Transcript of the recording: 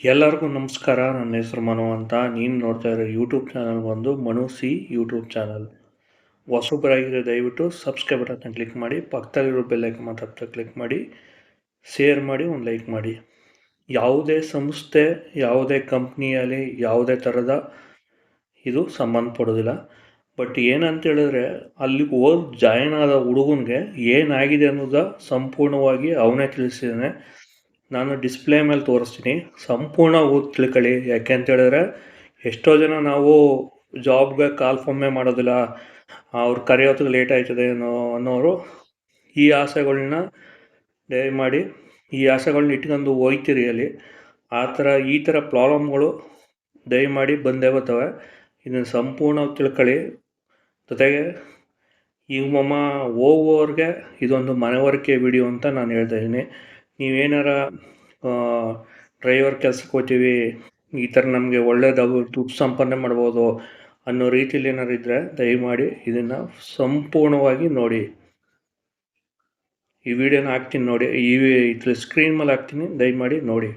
ಎಲ್ಲರಿಗೂ ನಮಸ್ಕಾರ. ನನ್ನ ಹೆಸರು ಮನು ಅಂತ. ನೀನು ನೋಡ್ತಾ ಇರೋ ಯೂಟ್ಯೂಬ್ ಚಾನಲ್ ಬಂದು ಮನು ಸಿ ಯೂಟ್ಯೂಬ್ ಚಾನಲ್ ಹೊಸಬರಾಗಿರೋ ದಯವಿಟ್ಟು ಸಬ್ಸ್ಕ್ರೈಬ್ ಬಟನ್ ಕ್ಲಿಕ್ ಮಾಡಿ, ಪಕ್ಕದಲ್ಲಿರೋ ಬೆಲ್ಲೈಕ್ ಮಾತಾಡ್ತಾ ಕ್ಲಿಕ್ ಮಾಡಿ ಶೇರ್ ಮಾಡಿ, ಒಂದು ಲೈಕ್ ಮಾಡಿ. ಯಾವುದೇ ಸಂಸ್ಥೆ, ಯಾವುದೇ ಕಂಪ್ನಿಯಲ್ಲಿ ಯಾವುದೇ ಥರದ ಇದು ಸಂಬಂಧಪಡೋದಿಲ್ಲ ಬಟ್ ಏನಂತ ಹೇಳಿದ್ರೆ ಅಲ್ಲಿಗೆ ಹೋಗಿ ಜಾಯ್ನ್ ಆದ ಹುಡುಗನಿಗೆ ಏನಾಗಿದೆ ಅನ್ನೋದ ಸಂಪೂರ್ಣವಾಗಿ ಅವನೇ ತಿಳಿಸಿದ್ದಾನೆ. ನಾನು ಡಿಸ್ಪ್ಲೇ ಮೇಲೆ ತೋರಿಸ್ತೀನಿ. ಸಂಪೂರ್ಣ ಓದಿ ತಿಳ್ಕೊಳ್ಳಿ. ಯಾಕೆ ಅಂತ ಹೇಳಿದ್ರೆ, ಎಷ್ಟೋ ಜನ ನಾವು ಜಾಬ್ಗೆ ಕಾಲ್ ಫಮ್ಮೆ ಮಾಡೋದಿಲ್ಲ. ಅವ್ರು ಕರೆಯೋದಕ್ಕೆ ಲೇಟ್ ಆಯ್ತದೆ ಅನ್ನೋ, ಅನ್ನೋರು ಈ ಆಸೆಗಳನ್ನ ದಯಮಾಡಿ, ಈ ಆಸೆಗಳನ್ನ ಇಟ್ಕೊಂಡು ಹೋಯ್ತಿರಿ ಅಲ್ಲಿ. ಆ ಥರ, ಈ ಥರ ಪ್ರಾಬ್ಲಮ್ಗಳು ದಯಮಾಡಿ ಬಂದೇ ಬರ್ತವೆ. ಇದನ್ನು ಸಂಪೂರ್ಣ ತಿಳ್ಕೊಳ್ಳಿ. ಜೊತೆಗೆ, ಈ ಮಮ್ಮ ಹೋಗುವವ್ರಿಗೆ ಇದೊಂದು ಮನವರಿಕೆ ವಿಡಿಯೋ ಅಂತ ನಾನು ಹೇಳ್ತಾ ಇದ್ದೀನಿ. ನೀವೇನಾರ ಡ್ರೈವರ್ ಕೆಲ್ಸಕ್ಕೆ ಹೋಗ್ತೀವಿ, ಈ ಥರ ನಮಗೆ ಒಳ್ಳೇದಾಗು ದುಡ್ಡು ಸಂಪಾದನೆ ಮಾಡ್ಬೋದು ಅನ್ನೋ ರೀತಿಯಲ್ಲಿ ಏನಾರು ಇದ್ದರೆ ದಯಮಾಡಿ ಇದನ್ನು ಸಂಪೂರ್ಣವಾಗಿ ನೋಡಿ. ಈ ವಿಡಿಯೋನ ಹಾಕ್ತೀನಿ ನೋಡಿ, ಈ ಸ್ಕ್ರೀನ್ ಮೇಲೆ ಹಾಕ್ತೀನಿ, ದಯಮಾಡಿ ನೋಡಿ.